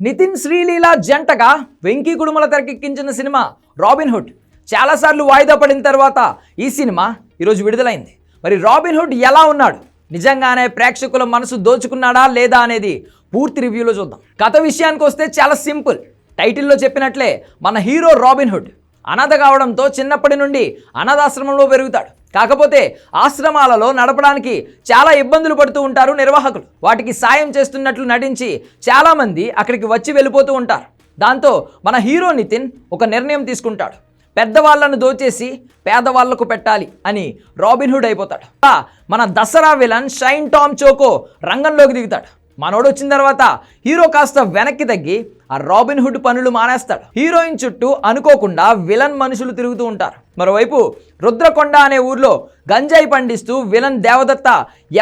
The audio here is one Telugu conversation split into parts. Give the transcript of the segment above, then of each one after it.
నితిన్ శ్రీలీల జంటగా వెంకీ కుడుమల తెరకెక్కించిన సినిమా రాబిన్ హుడ్. చాలాసార్లు వాయిదా పడిన తర్వాత ఈ సినిమా ఈరోజు విడుదలైంది. మరి రాబిన్హుడ్ ఎలా ఉన్నాడు? నిజంగానే ప్రేక్షకుల మనసు దోచుకున్నాడా లేదా అనేది పూర్తి రివ్యూలో చూద్దాం. కథ విషయానికి వస్తే చాలా సింపుల్. టైటిల్లో చెప్పినట్లే మన హీరో రాబిన్ హుడ్. అనాథ కావడంతో చిన్నప్పటి నుండి అనాథాశ్రమంలో పెరుగుతాడు. కాకపోతే ఆశ్రమాలలో నడపడానికి చాలా ఇబ్బందులు పడుతూ ఉంటారు నిర్వాహకులు. వాటికి సాయం చేస్తున్నట్లు నటించి చాలామంది అక్కడికి వచ్చి వెళ్ళిపోతూ ఉంటారు. దాంతో మన హీరో నితిన్ ఒక నిర్ణయం తీసుకుంటాడు. పెద్దవాళ్ళను దోచేసి పేదవాళ్ళకు పెట్టాలి అని రాబిన్హుడ్ అయిపోతాడు. మన దసరా విలన్ షైన్ టామ్ చోకో రంగంలోకి దిగుతాడు. మనోడు వచ్చిన తర్వాత హీరో కాస్త వెనక్కి తగ్గి ఆ రాబిన్ హుడ్ పనులు మానేస్తాడు. హీరోయిన్ చుట్టూ అనుకోకుండా విలన్ మనుషులు తిరుగుతూ ఉంటారు. మరోవైపు రుద్రకొండ అనే ఊర్లో గంజాయి పండిస్తూ విలన్ దేవదత్త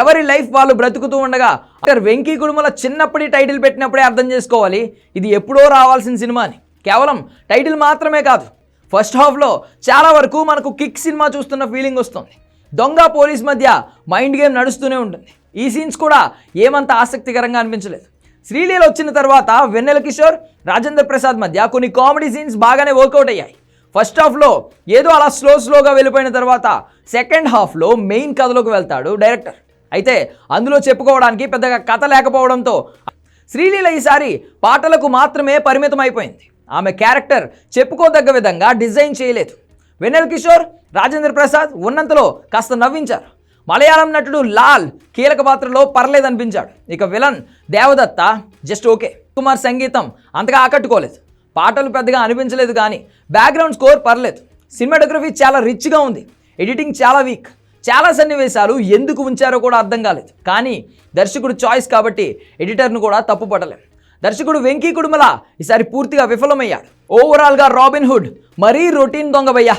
ఎవరి లైఫ్ వాళ్ళు బ్రతుకుతూ ఉండగా అక్కడ వెంకీ కుడుమల చిన్నప్పటి టైటిల్ పెట్టినప్పుడే అర్థం చేసుకోవాలి ఇది ఎప్పుడో రావాల్సిన సినిమా అని. కేవలం టైటిల్ మాత్రమే కాదు ఫస్ట్ హాఫ్లో చాలా వరకు మనకు కిక్ సినిమా చూస్తున్న ఫీలింగ్ వస్తుంది. దొంగ పోలీస్ మధ్య మైండ్ గేమ్ నడుస్తూనే ఉంటుంది. ఈ సీన్స్ కూడా ఏమంత ఆసక్తికరంగా అనిపించలేదు. శ్రీలీల వచ్చిన తర్వాత వెన్నెల కిషోర్ రాజేంద్ర ప్రసాద్ మధ్య కొన్ని కామెడీ సీన్స్ బాగానే వర్కౌట్ అయ్యాయి. ఫస్ట్ హాఫ్లో ఏదో అలా స్లో స్లోగా వెళ్ళిపోయిన తర్వాత సెకండ్ హాఫ్లో మెయిన్ కథలోకి వెళ్తాడు డైరెక్టర్ అయితే అందులో చెప్పుకోవడానికి పెద్దగా కథ లేకపోవడంతో శ్రీలీల ఈసారి పాటలకు మాత్రమే పరిమితం అయిపోయింది. ఆమె క్యారెక్టర్ చెప్పుకోదగ్గ విధంగా డిజైన్ చేయలేదు. వెన్నెల కిషోర్ రాజేంద్ర ప్రసాద్ ఉన్నంతలో కాస్త నవ్వించారు. మలయాళం నటుడు లాల్ కీలక పాత్రలో పర్లేదనిపించాడు. ఇక villain Devadatta just okay. Kumar సంగీతం అంతగా ఆకట్టుకోలేదు. పాటలు పెద్దగా అనిపించలేదు కానీ బ్యాక్గ్రౌండ్ స్కోర్ పర్లేదు. సినిమాటోగ్రఫీ చాలా రిచ్గా ఉంది. ఎడిటింగ్ చాలా వీక్. చాలా సన్నివేశాలు ఎందుకు ఉంచారో కూడా అర్థం కాలేదు. కానీ దర్శకుడు చాయిస్ కాబట్టి ఎడిటర్ను కూడా తప్పుపడలేం దర్శకుడు వెంకీ కుడుమల ఈసారి పూర్తిగా విఫలమయ్యాడు. ఓవరాల్గా రాబిన్ హుడ్ మరీ రొటీన్ దొంగబయ్యా